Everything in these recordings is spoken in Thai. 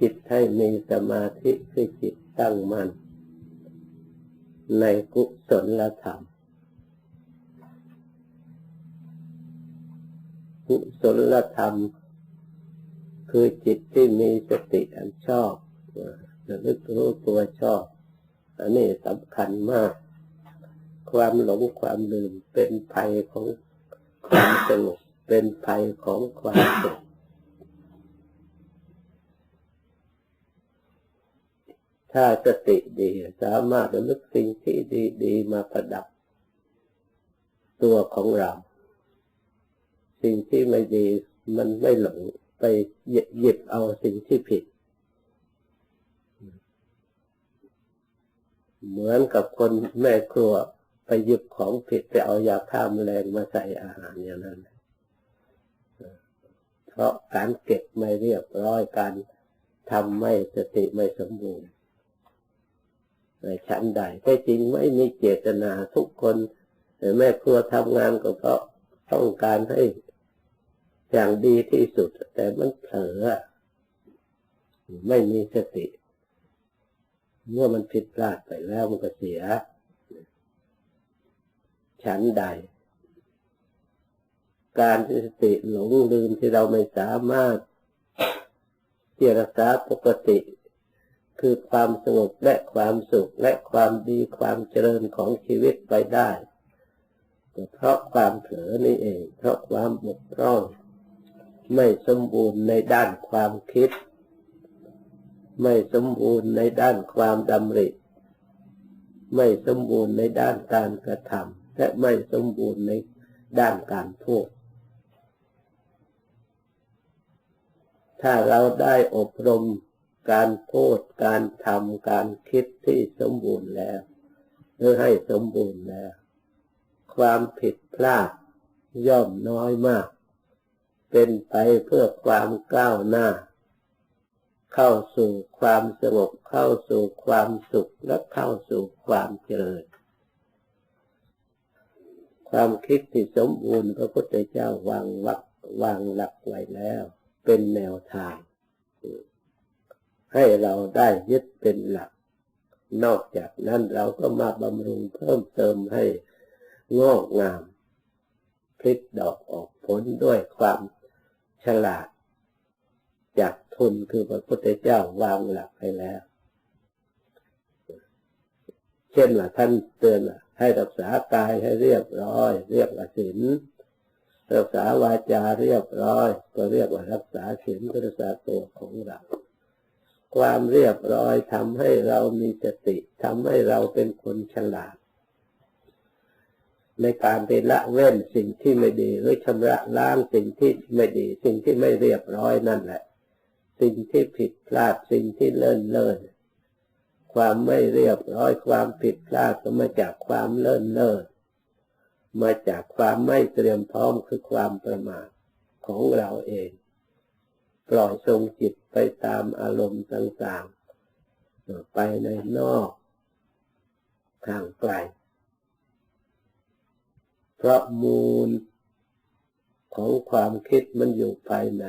จิตให้มีสมาธิคือจิตตั้งมัน่นในกุศลธรรม กุศลธรรม คือจิตที่มีสติอันชอบระลึกรู้ตัวชอบ อันนี้สำคัญมาก ความหลงความลืมเป็นภัยของความสงบเป็นภัยของความสุข ถ้าสติดีสามารถระลึกสิ่งที่ดีๆมาประดับ ตัวของเรา สิ่งที่ไม่ดีมันไม่หลงไปหยิบเอาสิ่งที่ผิด เหมือนกับคนแม่ครัวไปหยิบของผิดไปเอายาฆ่าแมลงมาใส่อาหารอย่างนั้น เพราะการเก็บไม่เรียบร้อยการทำไม่สติไม่สมบูรณ์ ชั้นใดแต่จริงไม่มีเจตนาทุกคนแม่ครัวทำงานก็เพราะต้องการให้อย่างดีที่สุด แต่มันเผลอไม่มีสติ เมื่อมันผิดพลาดไปแล้วมันก็เสียฉันใด การที่สติหลงลืมที่เราไม่สามารถเจรษาปกติ คือความสงบและความสุขและความดีความเจริญของชีวิตไปได้เพราะความเผลอนี่เอง เพราะความบกพร่อง ไม่สมบูรณ์ในด้านความคิด ไม่สมบูรณ์ในด้านความดำริ ไม่สมบูรณ์ในด้านการกระทำและไม่สมบูรณ์ในด้านการพูดถ้าเราได้อบรม การพูดการทำการคิดที่สมบูรณ์แล้ว หรือให้สมบูรณ์แล้ว ความผิดพลาดย่อมน้อยมาก เป็นไปเพื่อความก้าวหน้า เข้าสู่ความสงบเข้าสู่ความสุขและเข้าสู่ความเจริญ ความคิดที่สมบูรณ์พระพุทธเจ้าวางวักวางหลักไว้แล้ว เป็นแนวทาง ให้เราได้ยึดเป็นหลัก นอกจากนั้นเราก็มาบำรุงเพิ่มเติมให้งอกงามพลิกดอกออกผลด้วยความฉลาด จากทุนคือพระพุทธเจ้าวางหลักให้แล้ว เช่นว่าท่านเตือนให้รักษากายให้เรียบร้อย เรียกว่าศีลรักษาวาจาเรียบร้อย ก็เรียกว่ารักษาศีลรักษาตัวของเรา ความเรียบร้อยทำให้เรามีสติทำให้เราเป็นคนฉลาด ในการไปละเว้นสิ่งที่ไม่ดีหรือชำระล้างสิ่งที่ไม่ดี สิ่งที่ไม่เรียบร้อยนั่นแหละ สิ่งที่ผิดพลาดสิ่งที่เลื่นเลื่นความไม่เรียบร้อยความผิดพลาดก็มาจากความเลิ่นเล่อมาจากความไม่เตรียมพร้อมคือความประมาทของเราเอง ปล่อยทรงจิต ไปตามอารมณ์ต่างๆ ไปในนอกทางไกล เพราะมูลของความคิดมันอยู่ภายใน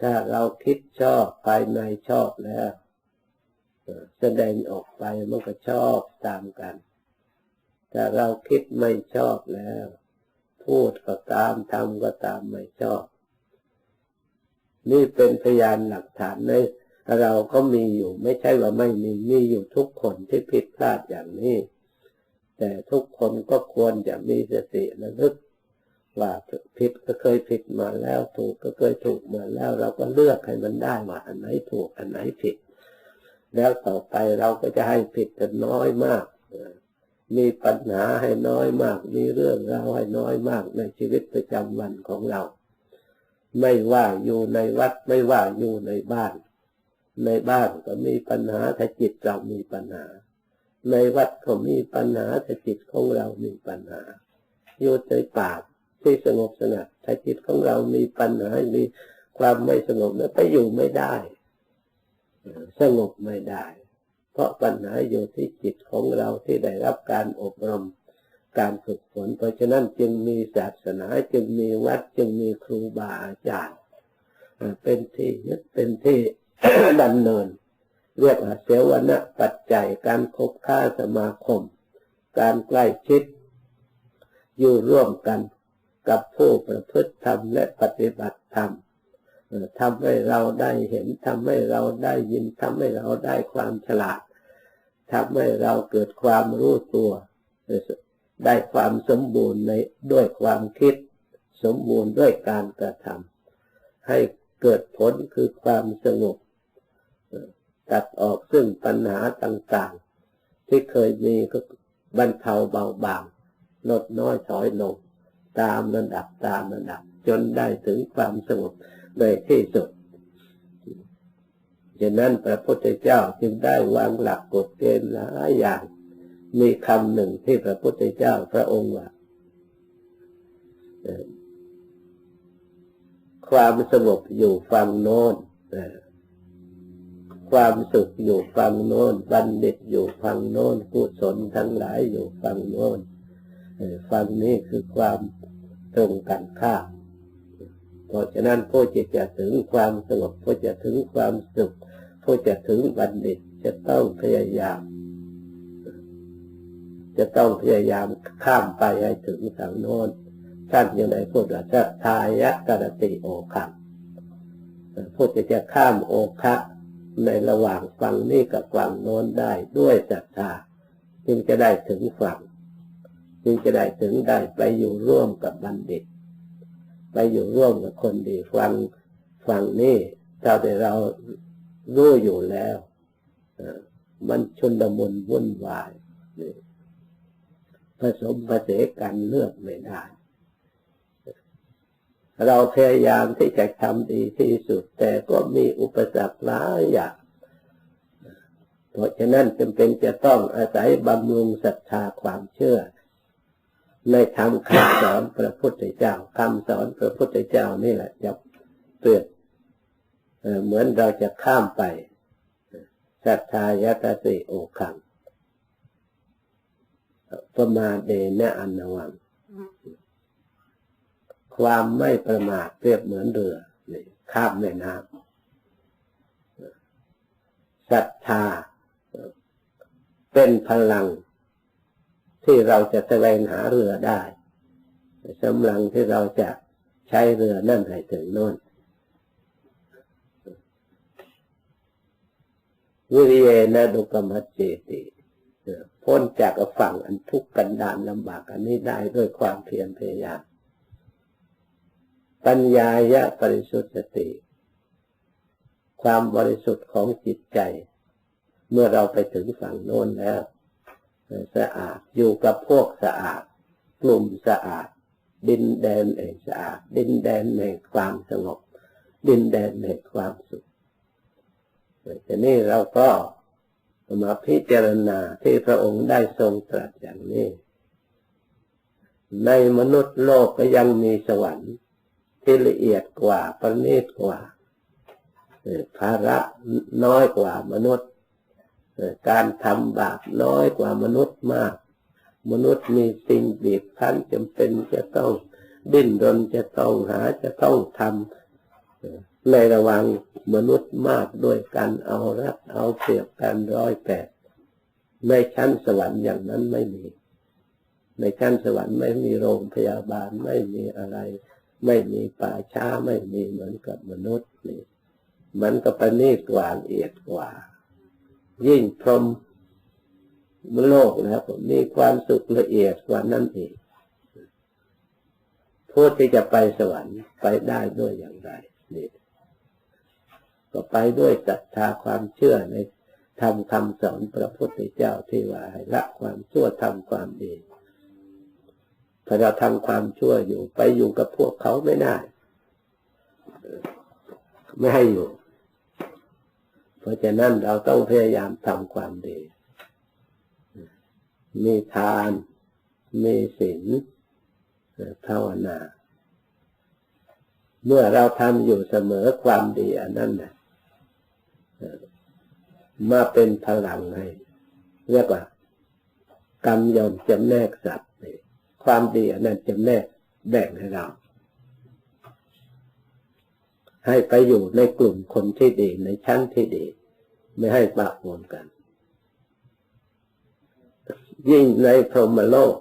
ถ้าเราคิดชอบภายในชอบแล้วแสดงออกไปมันก็ชอบตามกันถ้าเราคิดไม่ชอบแล้ว พูดก็ตามทำก็ตามไม่ชอบ นี่เป็นพยานหลักฐานในเราก็มีอยู่ไม่ใช่ว่าไม่มีมีอยู่ทุกคนที่ผิดพลาดอย่างนี้ แต่ทุกคนก็ควรจะมีสติระลึกว่าผิดก็เคยผิดมาแล้วถูกก็เคยถูกมาแล้ว เราก็เลือกให้มันได้ว่าอันไหนถูกอันไหนผิด แล้วต่อไปเราก็จะให้ผิดกันน้อยมาก มีปัญหาให้น้อยมาก มีเรื่องราวให้น้อยมากในชีวิตประจำวันของเรา ไม่ว่าอยู่ในวัดไม่ว่าอยู่ในบ้าน ในบ้านก็มีปัญหาถ้าจิตเรามีปัญหา ในวัดก็มีปัญหาถ้าจิตของเรามีปัญหา อยู่ในป่าที่สงบสงัดถ้าจิตของเรามีปัญหา มีความไม่สงบแล้วไปอยู่ไม่ได้ สงบไม่ได้ เพราะปัญหาอยู่ที่จิตของเราที่ได้รับการอบรม การฝึกฝน เพราะฉะนั้นจึงมีศาสนาจึงมีวัดจึงมีครูบาอาจารย์เป็นที่ยึดเป็นที่ดำเนิน เรียกว่าเสวนะปัจจัยการคบค้าสมาคม การใกล้ชิด อยู่ร่วมกันกับผู้ประพฤติธรรมและปฏิบัติธรรมทำให้เราได้เห็นทำให้เราได้ยินทำให้เราได้ความฉลาดทำให้เราเกิดความรู้ตัว ได้ความสมบูรณ์ในด้วยความคิด สมบูรณ์ด้วยการกระทำให้เกิดผลคือความสงบตัดออกซึ่งปัญหาต่างๆ ที่เคยมีก็บรรเทาเบาบางลดน้อยถอยลง ตามระดับตามระดับ จนได้ถึงความสงบโดยที่สุดฉะนั้นพระพุทธเจ้าจึงได้วางหลักกฎเกณฑ์หลายอย่าง มีคำหนึ่งที่พระพุทธเจ้าพระองค์ว่าความสงบอยู่ฝั่งโน้นความสุขอยู่ฝั่งโน้น บัณฑิตอยู่ฝั่งโน้นกุศลทั้งหลายอยู่ฝั่งโน้นฝั่งนี้คือความตรงกันข้ามเพราะฉะนั้นผู้ที่จะถึงความสงบผู้จะถึงความสุขผู้จะถึงบัณฑิตจะต้องพยายาม จะต้องพยายามข้ามไปให้ถึงฝั่งโน้นท่านยังได้พูดว่าสัทายะกรติโอคังผู้ที่จะข้ามโอคะในระหว่างฝั่งนี้กับฝั่งโน้นได้ด้วยศรัทธาจึงจะได้ถึงฝั่ง จึงจะได้ถึงได้ไปอยู่ร่วมกับบัณฑิต ไปอยู่ร่วมกับคนดีฟังฟังนี่ถ้าแต่เรารู้อยู่แล้วมันชุนละมุนวุ่นวายนี่ ผสมผสานกันเลือกไม่ได้ เราพยายามที่จะทำดีที่สุด แต่ก็มีอุปสรรคหลายอย่างเพราะฉะนั้นจำเป็นจะต้องอาศัยบำรุงศรัทธาความเชื่อ ในธรรมคำสอนพระพุทธเจ้าคำสอนพระพุทธเจ้านี่แหละจะเปรียบเอ่อเหมือนเราจะข้ามไปศรัทธายตติโอคัง ประมาเดนะอันวัง ความไม่ประมาทเปรียบเหมือนเรือข้ามแม่น้ำศรัทธา เป็นพลัง ที่เราจะแสวงหาเรือได้สำลังที่เราจะใช้เรือนั่นให้ถึงโน่นวิริเยนะดุกรรมเจติ พ้นจากฝั่งอันทุกข์กันดารลำบากอันนี้ได้ด้วยความเพียรพยายามปัญญายะปริสุทธิสติ ความบริสุทธิ์ของจิตใจ เมื่อเราไปถึงฝั่งโน้นแล้วสะอาดอยู่กับพวกสะอาดกลุ่มสะอาด ดินแดนแห่งสะอาด ดินแดนแห่งความสงบ ดินแดนแห่งความสุขแต่นี่เราก็ มาพิจารณาที่พระองค์ได้ทรงตรัสอย่างนี้ ในมนุษย์โลกก็ยังมีสวรรค์ที่ละเอียดกว่าประณีตกว่าภาระน้อยกว่ามนุษย์ การทำบาปน้อยกว่ามนุษย์มาก มนุษย์มีสิ่งบีบคั้นจำเป็นจะต้องดิ้นรนจะต้องหาจะต้องทำ เอ่อในระหว่างมนุษย์มากด้วยกันเอารัดเอาเปรียบกันร้อยแปดในชั้นสวรรค์อย่างนั้นไม่มี ในชั้นสวรรค์ไม่มีโรงพยาบาลไม่มีอะไร ไม่มีป่าช้าไม่มีเหมือนกับมนุษย์นี่มันก็ประณีตกว่าละเอียดกว่า ยิ่งพรหมโลกแล้วผมมีความสุขละเอียดกว่านั้นเองผู้ที่จะไปสวรรค์ไปได้ด้วยอย่างไรนี่ ก็ไปด้วยศรัทธาความเชื่อในทำคำสอนพระพุทธเจ้าที่ว่าให้ละความชั่วทำความดีถ้าเราทำความชั่วอยู่ ไปอยู่กับพวกเขาไม่ได้ ไม่ให้อยู่ เพราะฉะนั้นเราต้องพยายามทำความดี มีทาน มีศีลภาวนา เมื่อเราทำอยู่เสมอความดีอันนั้นนะ มาเป็นพลังให้เรียกว่ากรรมยอมจำแนกสัตว์ความดีอันนั้นจำแนกแบ่งให้เรา ให้ไปอยู่ในกลุ่มคนที่ดีในชั้นที่ดี ไม่ให้ปะปนกัน ยิ่งในพรหมโลก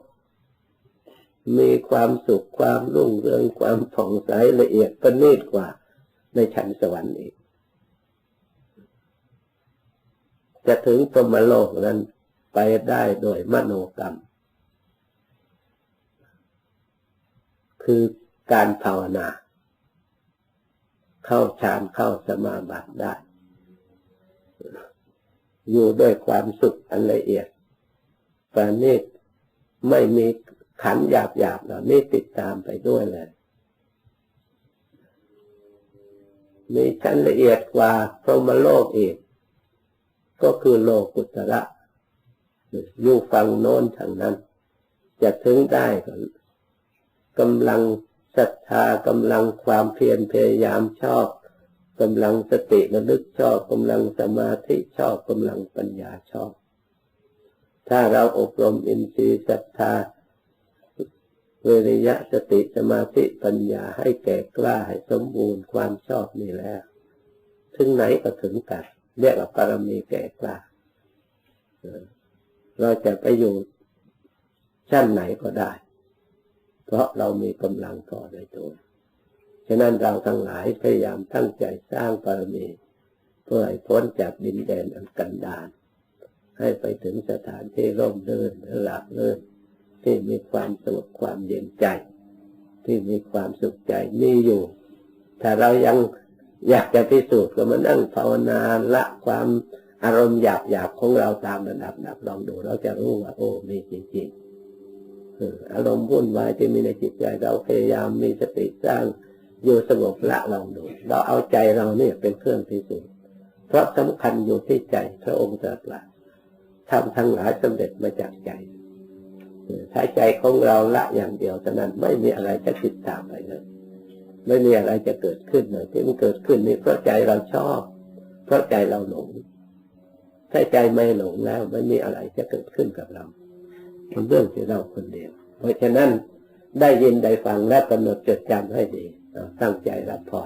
มีความสุขความรุ่งเรืองความผ่องใสละเอียดประณีตกว่าในชั้นสวรรค์อีก จะถึงพรหมโลกนั้นไปได้โดยมโนกรรม คือการภาวนา เข้าฌานเข้าสมาบัติได้ อยู่ด้วยความสุขอันละเอียดประณีตไม่มีขันหยาบหยาบเหล่านี้ติดตามไปด้วยเลยมีชั้นละเอียดกว่าพรหมโลกอีก ก็คือโลกุตระอยู่ฝั่งโน้นทางนั้น จะถึงได้ก็กำลังศรัทธากำลังความเพียรพยายามชอบกำลังสติระลึกชอบกำลังสมาธิชอบกำลังปัญญาชอบ ถ้าเราอบรมอินทรีย์ศรัทธาเวริยะสติสมาธิปัญญาให้แก่กล้าให้สมบูรณ์ความชอบนี่แล้ว ถึงไหนก็ถึงกัน เรียกว่าปรมีแก่กล้าเราจะไปอยู่ชั้นไหนก็ได้ เพราะเรามีกำลังก่อในตัว ฉะนั้นเราทั้งหลายพยายามตั้งใจสร้างปรมีเพื่อให้พ้นจากดินแดนอันกันดารให้ไปถึงสถานที่ร่มรื่นหลับรื่นที่มีความสงบความเย็นใจ ที่มีความสุขใจมีอยู่ ถ้าเรายัง อยากจะพิสูจน์ก็มานั่งภาวนาละความอารมณ์หยาบหยาบของเราตามระดับดับลองดูเราจะรู้ว่าโอ้มีจริงๆอออารมณ์วุ่นวายที่มีในจิตใจเราพยายามมีสติสร้างอยู่สงบละลองดู เราเอาใจเราเนี่ยเป็นเครื่องพิสูจน์เพราะสำคัญอยู่ที่ใจพระองค์ตรัสว่าทำทั้งหลายสำเร็จมาจากใจถ้าใจของเราละอย่างเดียวเท่นั้นไม่มีอะไรจะติดตาม ไม่มีอะไรจะเกิดขึ้นเลยที่มันเกิดขึ้นนี่เพราะใจเราชอบ เพราะใจเราหลง ถ้าใจไม่หลงแล้วไม่มีอะไรจะเกิดขึ้นกับเราเป็นเรื่องที่เราคนเดียว เพราะฉะนั้นได้ยินได้ฟังและกำหนดจดจำให้ดีตั้งใจรับพอ